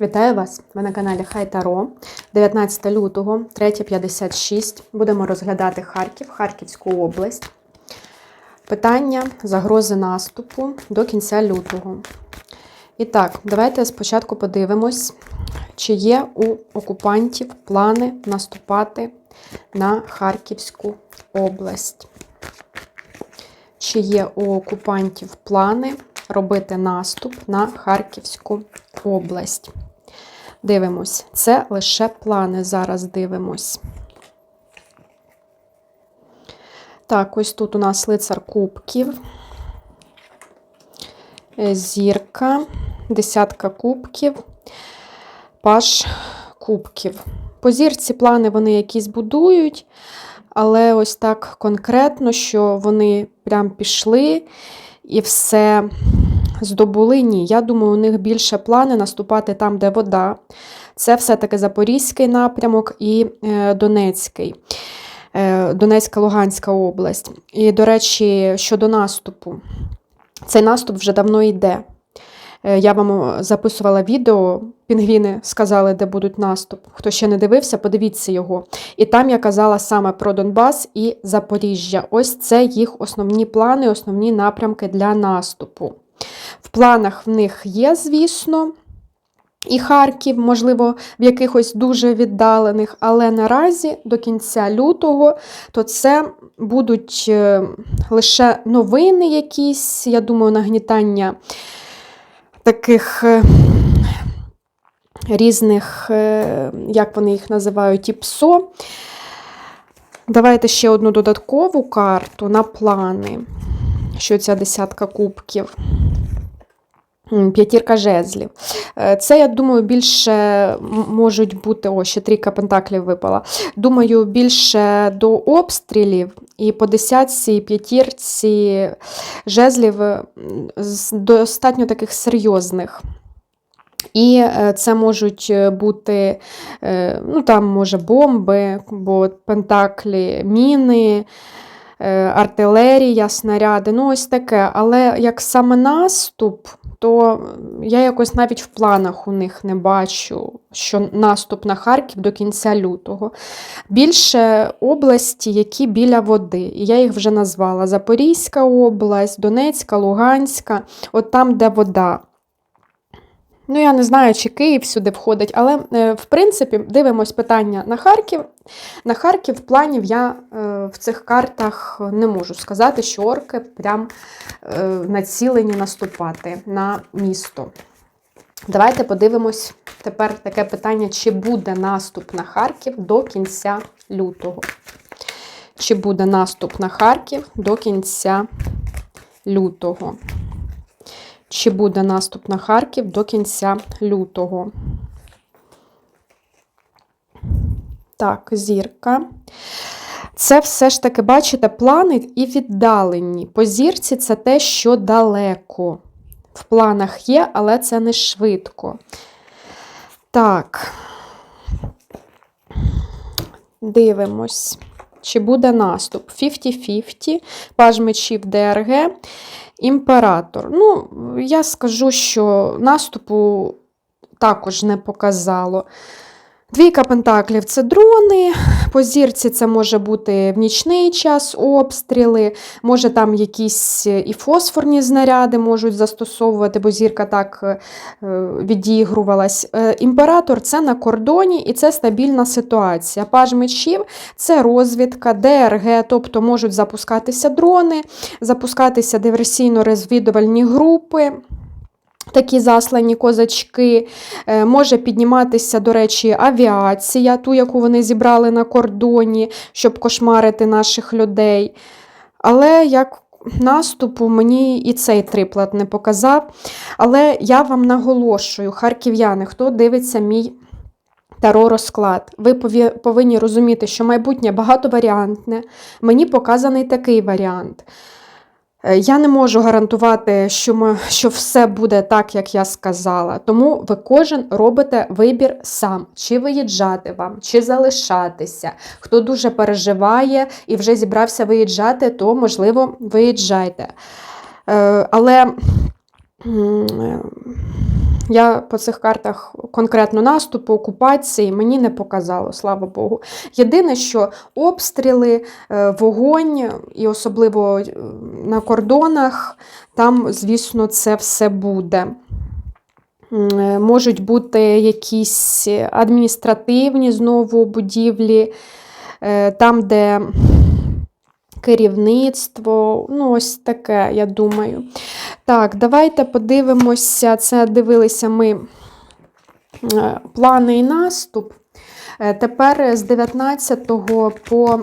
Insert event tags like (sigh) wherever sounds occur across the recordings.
Вітаю вас! Ви на каналі Хай Таро. 19 лютого, 3.56. Будемо розглядати Харків, Харківську область. Питання загрози наступу до кінця лютого. І так, давайте спочатку подивимось, чи є у окупантів плани наступати на Харківську область. Чи є у окупантів плани робити наступ на Харківську область? Дивимось. Це лише плани. Зараз дивимось. Так, ось тут у нас лицар кубків, е, зірка, десятка кубків, паш кубків. По зірці плани вони якісь будують, але ось так конкретно, що вони прям пішли і все здобули. Ні. Я думаю, у них більше плани наступати там, де вода. Це все-таки Запорізький напрямок і е, Донецький. Е, Донецька Луганська область. І, до речі, щодо наступу, цей наступ вже давно йде. Е, Я вам записувала відео, пінгвіни сказали, де будуть наступ. Хто ще не дивився, подивіться його. І там я казала саме про Донбас і Запоріжжя. Ось це їх основні плани, основні напрямки для наступу. В планах в них є, звісно. І Харків, можливо, в якихось дуже віддалених, але наразі до кінця лютого, то це будуть е, лише новини якісь, я думаю, нагнітання таких е, різних, е, як вони їх називають, ІПСО. Давайте ще одну додаткову карту на плани, що ця десятка кубків. П'ятірка жезлів. Е, Це, я думаю, більше можуть бути, о, ще трійка пентаклів випала. Думаю, більше до обстрілів і по десятці, і п'ятірці жезлів достатньо таких серйозних. І е, це можуть е, бути, е, ну там, може, бомби, бо пентаклі, міни, артилерія, снаряди, ну ось таке. Але як саме наступ, то я якось навіть в планах у них не бачу, що наступ на Харків до кінця лютого. Більше області, які біля води. І я їх вже назвала: Запорізька область, Донецька, Луганська, от там, де вода. Ну, я не знаю, чи Київ сюди входить, але е, в принципі дивимось питання на Харків. На Харків планів я е, в цих картах не можу сказати, що орки прям е, націлені наступати на місто. Давайте подивимось тепер таке питання: чи буде наступ на Харків до кінця лютого? Чи буде наступ на Харків до кінця лютого? Чи буде наступ на Харків до кінця лютого? Так, зірка. Це все ж таки, бачите, плани і віддалені. По зірці це те, що далеко. В планах є, але це не швидко. Так. Дивимось. Чи буде наступ? 50-50, паж мечів ДРГ, імператор. Ну, я скажу, що наступу також не показало. Двійка пентаклів це дрони. По зірці це може бути в нічний час обстріли, може там якісь і фосфорні знаряди можуть застосовувати, бо зірка так е, відігрувалась. Е, Імператор це на кордоні і це стабільна ситуація. Паж мечів це розвідка, ДРГ, тобто можуть запускатися дрони, запускатися диверсійно-розвідувальні групи. Такі заслані козачки, Е, може підніматися, до речі, авіація, ту, яку вони зібрали на кордоні, щоб кошмарити наших людей. Але як наступу мені і цей триплат не показав. Але я вам наголошую, харків'яни, хто дивиться мій таро розклад, ви повинні розуміти, що майбутнє багатоваріантне. Мені показаний такий варіант. Е, Я не можу гарантувати, що, ми, що все буде так, як я сказала. Тому ви кожен робите вибір сам, чи виїжджати вам, чи залишатися. Хто дуже переживає і вже зібрався виїжджати, то, можливо, виїжджайте. Е, Але Я по цих картах конкретно наступу, окупації мені не показало, слава Богу. Єдине, що обстріли, е, вогонь, і особливо е, на кордонах, там, звісно, це все буде. Е, Можуть бути якісь адміністративні знову будівлі, там, де керівництво, ну, ось таке, я думаю. Так, давайте подивимося. Це дивилися ми е, плани і наступ. Е, Тепер з 19 по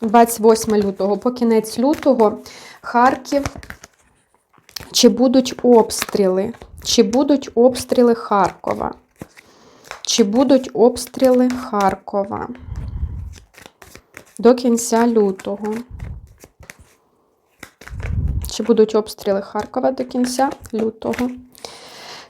28 лютого, по кінець лютого, Харків. Чи будуть обстріли? Чи будуть обстріли Харкова? Чи будуть обстріли Харкова? До кінця лютого. Чи будуть обстріли Харкова до кінця лютого?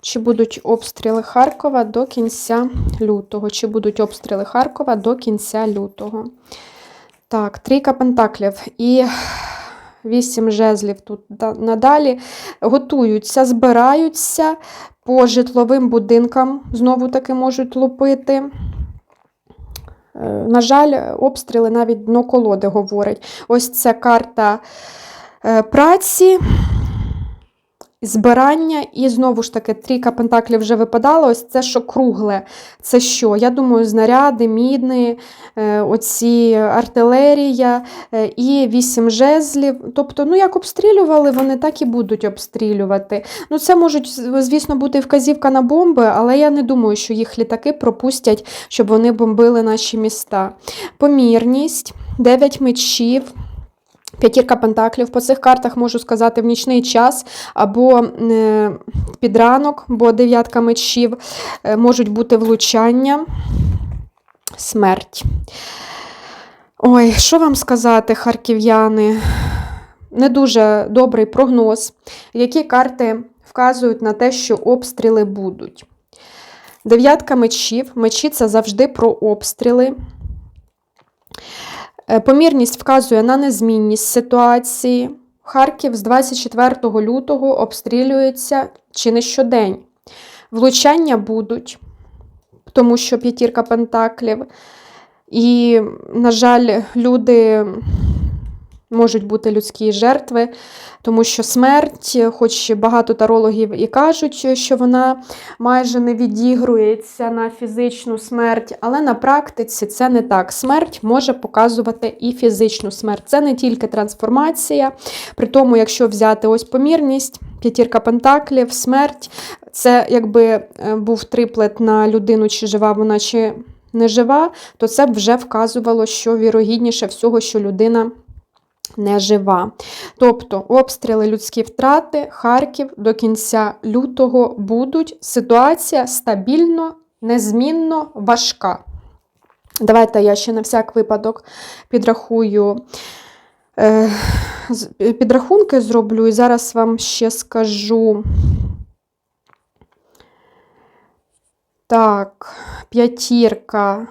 Чи будуть обстріли Харкова до кінця лютого? Чи будуть обстріли Харкова до кінця лютого? Так, трійка пентаклів і вісім жезлів тут надалі. Готуються, збираються по житловим будинкам, знову таки можуть лупити. Е, На жаль, обстріли навіть дно колоди говорить. Ось це карта праці, збирання, і знову ж таки, трійка пентаклів вже випадала. Ось це що кругле. Це що? Я думаю, знаряди, міни, е, оці артилерія е, і вісім жезлів. Тобто, ну як обстрілювали, вони так і будуть обстрілювати. Ну, це можуть, звісно, бути вказівка на бомби, але я не думаю, що їх літаки пропустять, щоб вони бомбили наші міста. Помірність, 9 мечів. П'ятірка пентаклів. По цих картах можу сказати в нічний час або е, під ранок, бо дев'ятка мечів е, можуть бути влучання, смерть. Ой, що вам сказати, харків'яни? Не дуже добрий прогноз. Які карти вказують на те, що обстріли будуть? Дев'ятка мечів. Мечі це завжди про обстріли. Е, Помірність вказує на незмінність ситуації. Харків з 24 лютого обстрілюється чи не щодень. Влучання будуть, тому що п'ятірка пентаклів. І, на жаль, люди можуть бути людські жертви, тому що смерть, хоч багато тарологів і кажуть, що вона майже не відігрується на фізичну смерть, але на практиці це не так. Смерть може показувати і фізичну смерть. Це не тільки трансформація. При тому, якщо взяти ось помірність, п'ятірка пентаклів, смерть, це якби е, був триплет на людину, чи жива вона, чи не жива, то це б вже вказувало, що вірогідніше всього, що людина не жива. Тобто обстріли, людські втрати, Харків до кінця лютого будуть. Ситуація стабільно, незмінно важка. Давайте я ще на всяк випадок підрахую. е, Підрахунки зроблю і зараз вам ще скажу. Так, п'ятірка.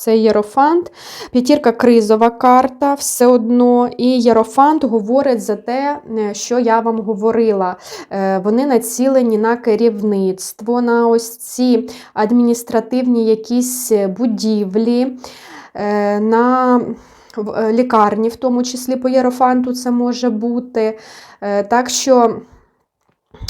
Це Єрофант. П'ятірка кризова карта, все одно. І Єрофант говорить за те, е, що я вам говорила. Е, Вони націлені на керівництво, на ось ці адміністративні якісь будівлі, е, на е, лікарні, в тому числі по Єрофанту це може бути. Так що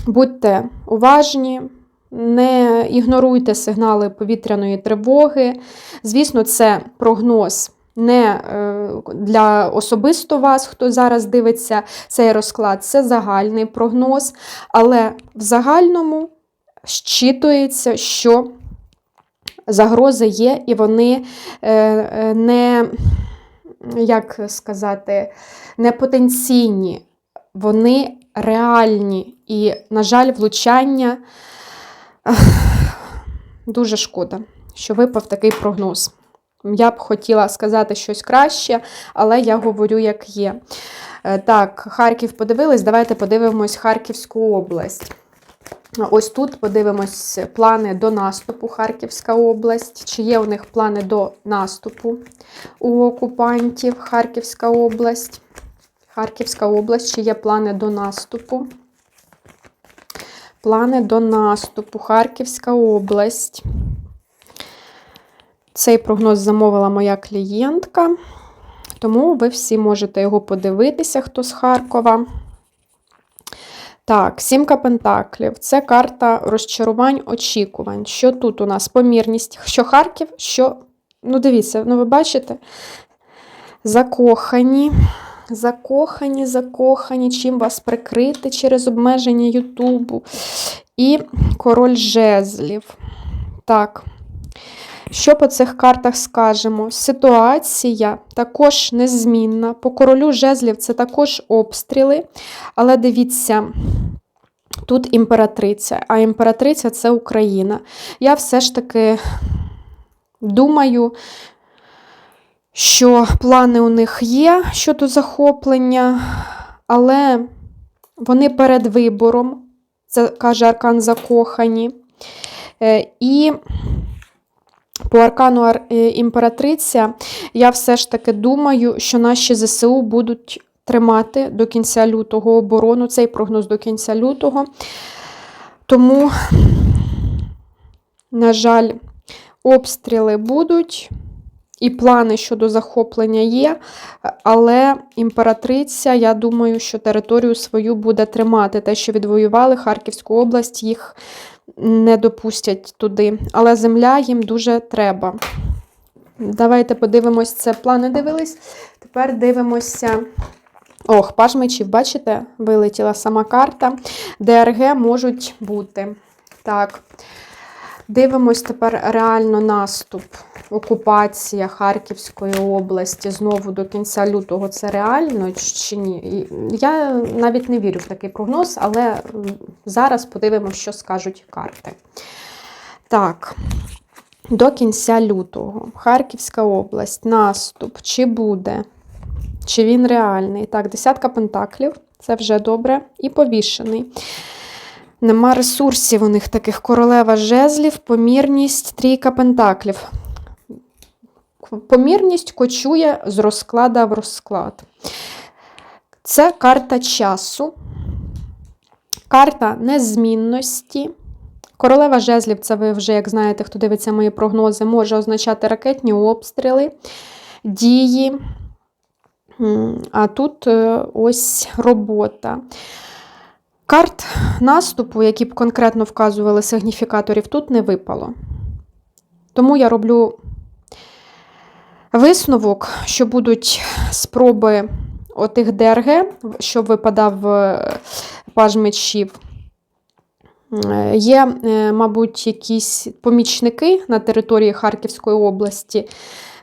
будьте уважні. Не ігноруйте сигнали повітряної тривоги. Звісно, це прогноз не е, для особисто вас, хто зараз дивиться цей розклад, це загальний прогноз, але в загальному щитується, що загрози є, і вони е, е, не, як сказати, не потенційні, вони реальні. І, на жаль, влучання. (sighs) Дуже шкода, що випав такий прогноз. Я б хотіла сказати щось краще, але я говорю, як є. Е, Так, Харків подивились. Давайте подивимось Харківську область. Ось тут подивимось плани до наступу Харківська область. Чи є у них плани до наступу у окупантів Харківська область? Харківська область, чи є плани до наступу? Плани до наступу, Харківська область. Цей прогноз замовила моя клієнтка, тому ви всі можете його подивитися, хто з Харкова. Так, сімка пентаклів. Це карта розчарувань, очікувань. Що тут у нас? Помірність. Що Харків, що. Ну, дивіться, ну ви бачите? Закохані. Закохані, закохані, чим вас прикрити через обмеження Ютубу. І король жезлів. Так. Що по цих картах скажемо? Ситуація також незмінна. По королю жезлів це також обстріли. Але дивіться, тут імператриця, а імператриця це Україна. Я все ж таки думаю, що плани у них є щодо захоплення, але вони перед вибором, це каже Аркан Закохані. Е, І по аркану е, імператриця я все ж таки думаю, що наші ЗСУ будуть тримати до кінця лютого оборону, цей прогноз до кінця лютого. Тому, на жаль, обстріли будуть. І плани щодо захоплення є, але імператриця, я думаю, що територію свою буде тримати. Те, що відвоювали Харківську область, їх не допустять туди. Але земля їм дуже треба. Давайте подивимось, це плани дивились. Тепер дивимося. Ох, паж мечів, бачите, вилетіла сама карта. ДРГ можуть бути. Так. Дивимось тепер реально наступ, окупація Харківської області знову до кінця лютого. Це реально чи ні? Я навіть не вірю в такий прогноз, але зараз подивимося, що скажуть карти. Так, до кінця лютого. Харківська область, наступ, чи буде? Чи він реальний? Так, десятка пентаклів, це вже добре. І повішений. Нема ресурсів у них таких королева жезлів, помірність, трійка пентаклів. Помірність кочує з розклада в розклад. Це карта часу, карта незмінності. Королева жезлів, це ви вже, як знаєте, хто дивиться мої прогнози, може означати ракетні обстріли, дії. А тут е, ось робота. Карт наступу, які б конкретно вказували сигніфікаторів, тут не випало. Тому я роблю висновок, що будуть спроби отих ДРГ, що випадав е, паж мечів. Е, Є, е, мабуть, якісь помічники на території Харківської області,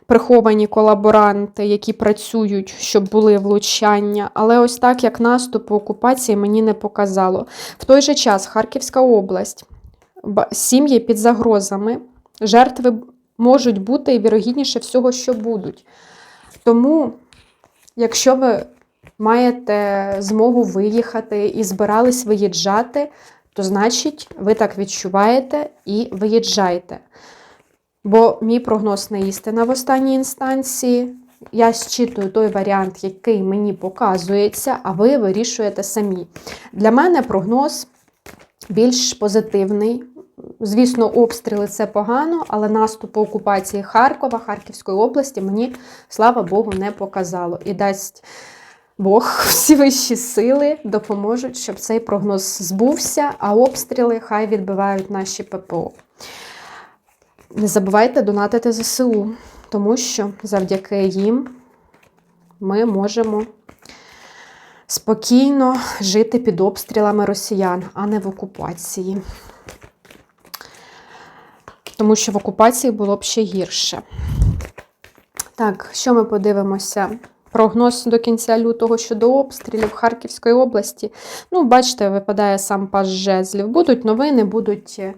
приховані колаборанти, які працюють, щоб були влучання. Але ось так, як наступ окупації, мені не показало. В той же час Харківська область, сім'ї під загрозами, жертви можуть бути і вірогідніше всього, що будуть. Тому, якщо ви маєте змогу виїхати і збирались виїжджати, то значить ви так відчуваєте і виїжджайте. Бо мій прогноз не істина в останній інстанції. Я зчитую той варіант, який мені показується, а ви вирішуєте самі. Для мене прогноз більш позитивний. Звісно, обстріли це погано, але наступ окупації Харкова, Харківської області мені, слава Богу, не показало. І дасть Бог (laughs) всі вищі сили допоможуть, щоб цей прогноз збувся, а обстріли хай відбивають наші ППО. Не забувайте донатити ЗСУ, тому що завдяки їм ми можемо спокійно жити під обстрілами росіян, а не в окупації. Тому що в окупації було б ще гірше. Так, що ми подивимося? Прогноз до кінця лютого щодо обстрілів Харківської області. Ну, бачите, випадає сам паж жезлів. Будуть новини, будуть, е,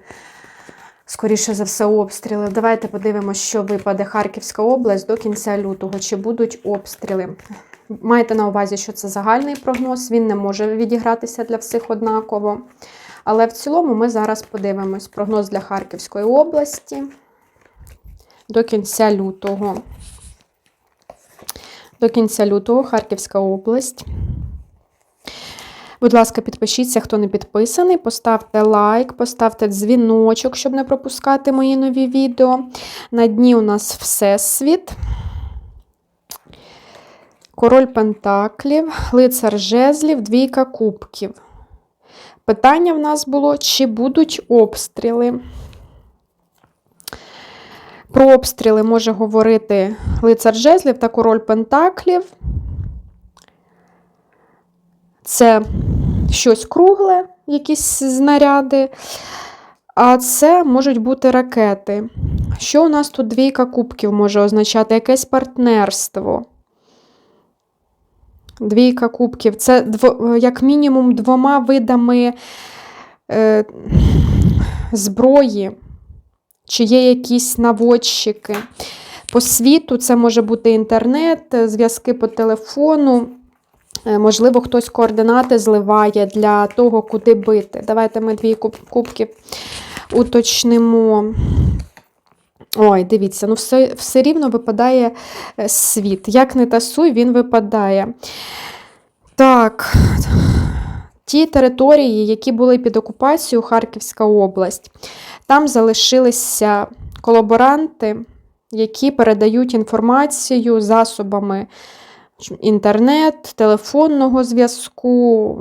скоріше за все, обстріли. Давайте подивимося, що випаде Харківська область до кінця лютого. Чи будуть обстріли? Майте на увазі, що це загальний прогноз, він не може відігратися для всіх однаково. Але в цілому ми зараз подивимось прогноз для Харківської області до кінця лютого. До кінця лютого Харківська область. Будь ласка, підпишіться, хто не підписаний, поставте лайк, поставте дзвіночок, щоб не пропускати мої нові відео. На дні у нас Всесвіт. Король Пентаклів, лицар жезлів, двійка кубків. Питання в нас було, чи будуть обстріли. Про обстріли може говорити лицар жезлів та король Пентаклів. Це щось кругле, якісь знаряди. А це можуть бути ракети. Що у нас тут двійка кубків може означати? Якесь партнерство. Двійка кубків. Це як мінімум двома видами е, зброї, чи є якісь наводчики. По світу це може бути інтернет, зв'язки по телефону. Е, Можливо, хтось координати зливає для того, куди бити. Давайте ми дві кубки уточнимо. Ой, дивіться, ну все, все рівно випадає е, світ. Як не тасуй, він випадає. Так, ті території, які були під окупацією, Харківська область, там залишилися колаборанти, які передають інформацію засобами інтернет, телефонного зв'язку.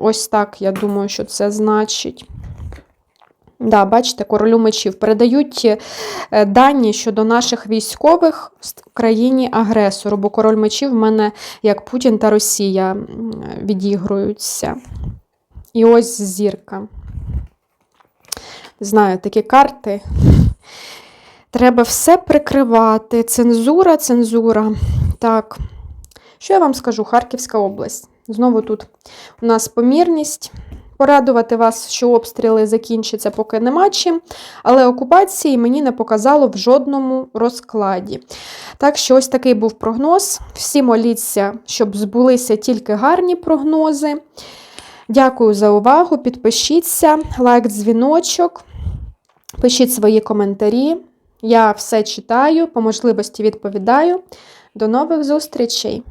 Ось так, я думаю, що це значить. Да, бачите, королю мечів передають е, дані щодо наших військових в країні-агресору, бо король мечів в мене, як Путін та Росія, відігруються. І ось зірка. Знаю, такі карти. Треба все прикривати. Цензура, цензура. Так. Що я вам скажу? Харківська область. Знову тут у нас помірність. Порадувати вас, що обстріли закінчаться, поки нема чим, але окупації мені не показало в жодному розкладі. Так що ось такий був прогноз. Всі моліться, щоб збулися тільки гарні прогнози. Дякую за увагу. Підпишіться, лайк, дзвіночок, пишіть свої коментарі. Я все читаю, по можливості відповідаю. До нових зустрічей!